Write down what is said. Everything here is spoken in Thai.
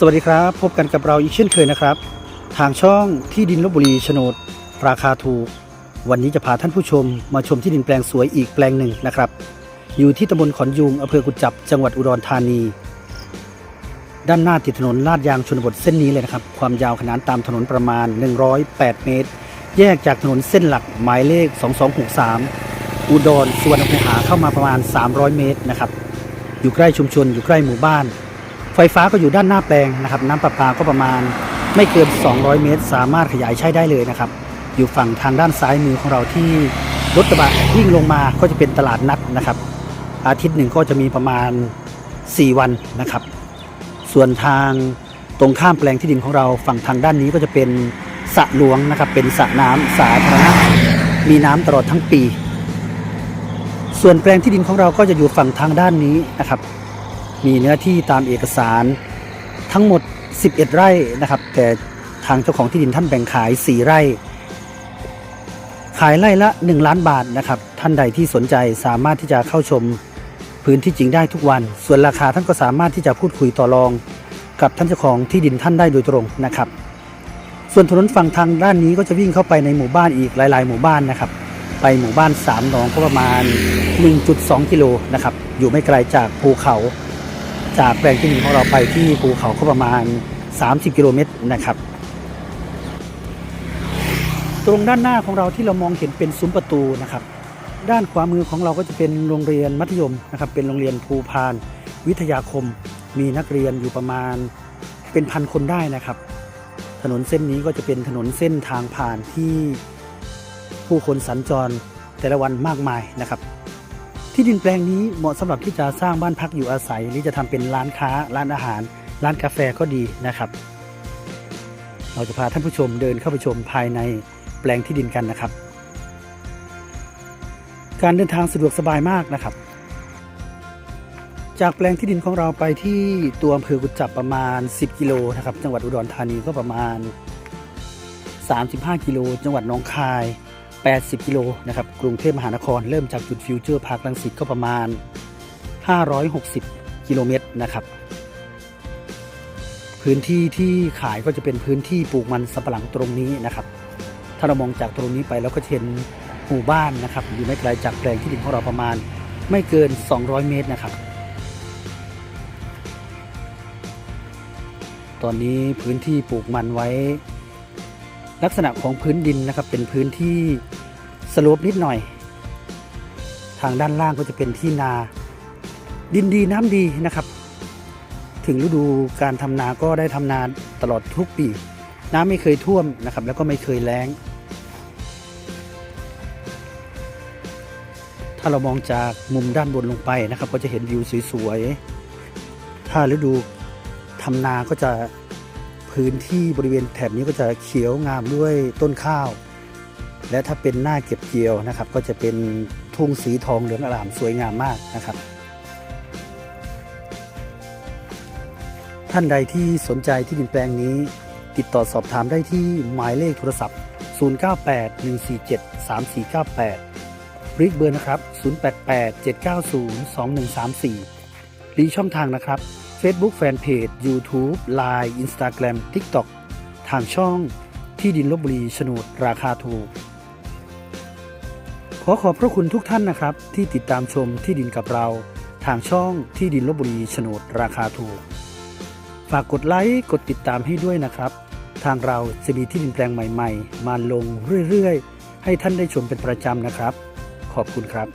สวัสดีครับ พบกันกับเราอีกเช่นเคยนะครับ ทางช่องที่ดินลบบุรีโฉนด ราคาถูก วันนี้จะพาท่านผู้ชมมาชมที่ดินแปลงสวยอีกแปลงหนึ่งนะครับ อยู่ที่ตำบลขอนยุงอำเภอกุจจับจังหวัดอุดรธานี ด้านหน้าติดถนนลาดยางชนบทเส้นนี้เลยนะครับ ความยาวขนานตามถนนประมาณ 108 เมตร แยกจากถนนเส้นหลักหมายเลข 2263 อุดรสวรรณภูหาเข้ามาประมาณ 300 เมตรนะครับอยู่ใกล้ชุมชนอยู่ใกล้หมู่บ้าน ไฟฟ้าก็อยู่ด้านหน้าแปลงนะครับ น้ำประปาก็ประมาณไม่เกิน 200 เมตร สามารถขยายใช้ได้เลยนะครับ อยู่ฝั่งทางด้านซ้ายมือของเราที่รถกระบะวิ่งลงมาก็จะเป็นตลาดนัดนะครับ อาทิตย์หนึ่งก็จะมีประมาณ 4 วันนะครับ ส่วนทางตรงข้ามแปลงที่ดินของเราฝั่งทางด้านนี้ก็จะเป็นสระหลวงนะครับ เป็นสระน้ำสาธารณะมีน้ำตลอดทั้งปี ส่วนแปลงที่ดินของเราก็จะอยู่ฝั่งทางด้านนี้นะครับ มีเนื้อที่ตามเอกสารทั้งหมด 11 ไร่นะครับ แต่ทางเจ้าของที่ดินท่านแบ่งขาย 4 ไร่ ขายไร่ละ 1 ล้านบาทนะครับ ท่านใดที่สนใจสามารถที่จะเข้าชมพื้นที่จริงได้ทุกวัน ส่วนราคาท่านก็สามารถที่จะพูดคุยต่อรอง กับท่านเจ้าของที่ดินท่านได้โดยตรงนะครับ ส่วนถนนฝั่งทางด้านนี้ก็จะวิ่งเข้าไปในหมู่บ้านอีกหลาย ๆ หมู่บ้านนะครับ ไปหมู่บ้านสามหนองก็ประมาณ 1.2 กิโลนะครับ อยู่ไม่ไกลจากภูเขา จากแปลงที่ดินของเราไปที่ภูเขาก็ประมาณ 30 กิโลเมตรนะครับ ตรงด้านหน้าของเราที่เรามองเห็นเป็นซุ้มประตูนะครับ ด้านขวามือของเราก็จะเป็นโรงเรียนมัธยมนะครับ เป็นโรงเรียนภูพาน วิทยาคม มีนักเรียนอยู่ประมาณเป็นพันคนได้นะครับ ถนนเส้นนี้ก็จะเป็นถนนเส้นทางผ่านที่ผู้คนสัญจรแต่ละวันมากมายนะครับ ที่ดินแปลงนี้เหมาะสำหรับที่จะสร้างบ้านพักอยู่อาศัย หรือจะทำเป็นร้านค้า ร้านอาหาร ร้านกาแฟก็ดีนะครับ เราจะพาท่านผู้ชมเดินเข้าไปชมภายในแปลงที่ดินกันนะครับ การเดินทางสะดวกสบายมากนะครับ จากแปลงที่ดินของเราไปที่ตัวอำเภอกุจจับประมาณ 10 กิโลนะครับ จังหวัดอุดรธานีก็ประมาณ 35 กิโล จังหวัดหนองคาย 80 กิโลนะครับ กรุงเทพมหานครเริ่มจากจุดฟิวเจอร์พาร์คลังสิตก็ประมาณ 560 กิโลเมตรนะครับ พื้นที่ที่ขายก็จะเป็นพื้นที่ปลูกมันสำปะหลังตรงนี้นะครับ ถ้าเรามองจากตรงนี้ไปแล้วก็จะเห็นหมู่บ้านนะครับ อยู่ไม่ไกลจากแปลงที่ดินของเราประมาณไม่เกิน 200 เมตรนะครับ ตอนนี้พื้นที่ปลูกมันไว้ ลักษณะของพื้นดินนะครับ เป็นพื้นที่สโลปนิดหน่อย ทางด้านล่างก็จะเป็นที่นา ดินดีน้ำดีนะครับ ถึงฤดูการทำนาก็ได้ทำนาตลอดทุกปี น้ำไม่เคยท่วมนะครับ แล้วก็ไม่เคยแล้ง ถ้าเรามองจากมุมด้านบนลงไปนะครับ ก็จะเห็นวิวสวยๆถ้าฤดูทำนาก็จะ พื้นที่บริเวณแถบนี้ก็จะเขียวงามด้วยต้นข้าว และถ้าเป็นหน้าเก็บเกี่ยวนะครับ ก็จะเป็นทุ่งสีทองเหลืองอร่ามสวยงามมากนะครับ ท่านใดที่สนใจที่ดินแปลงนี้ ติดต่อสอบถามได้ที่หมายเลขโทรศัพท์ 0981473498ริกเบอร์นะครับ 0887902134หรือช่องทางนะครับ Facebook Fanpage YouTube Line Instagram TikTok ทางช่องที่ดินลบบุรีฉนดราคาถูก ขอขอบพระคุณทุกท่านนะครับ ที่ติดตามชมที่ดินกับเรา ทางช่องที่ดินลบบุรีฉนดราคาถูก ฝากกดไลค์กดติดตามให้ด้วยนะครับ ทางเราจะมีที่ดินแปลงใหม่ ๆ มาลงเรื่อยๆ ให้ท่านได้ชมเป็นประจำนะครับ ขอบคุณครับ